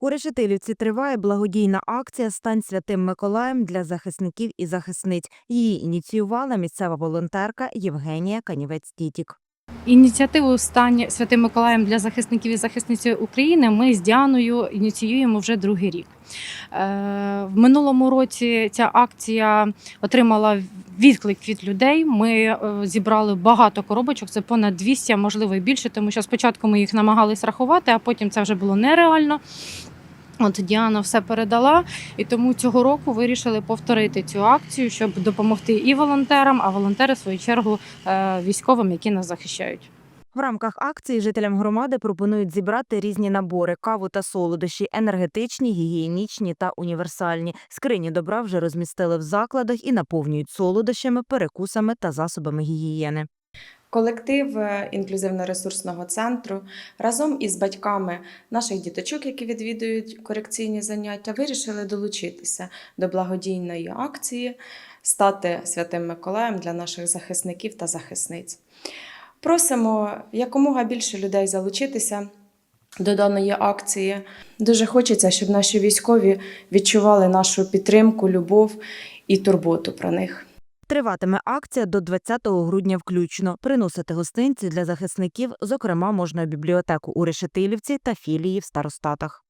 У Решетилівці триває благодійна акція Стань святим Миколаєм для захисників і захисниць. Її ініціювала місцева волонтерка Євгенія Канівець-Тітік. Ініціативу «Стань Святим Миколаєм для захисників і захисниць України ми з Діаною ініціюємо вже другий рік. Е, В минулому році ця акція отримала відклик від людей. Ми е, зібрали багато коробочок, це понад 200, а можливо і більше, тому що спочатку ми їх намагались рахувати, а потім це вже було нереально. От Діана все передала, і тому цього року вирішили повторити цю акцію, щоб допомогти і волонтерам, а волонтери, в свою чергу, е, військовим, які нас захищають. В рамках акції жителям громади пропонують зібрати різні набори: каву та солодощі, енергетичні, гігієнічні та універсальні. Скрині добра вже розмістили в закладах і наповнюють солодощами, перекусами та засобами гігієни. Колектив е, інклюзивно-ресурсного центру разом із батьками наших діточок, які відвідують корекційні заняття, вирішили долучитися до благодійної акції стати святим Миколаєм для наших захисників та захисниць. Просимо якомога більше людей залучитися до даної акції. Дуже хочеться, щоб наші військові відчували нашу підтримку, любов і турботу про них. Триватиме акція до 20 грудня включно. Приносити гостинці для захисників, зокрема, можна бібліотеку у Решетилівці та філії в старостатах.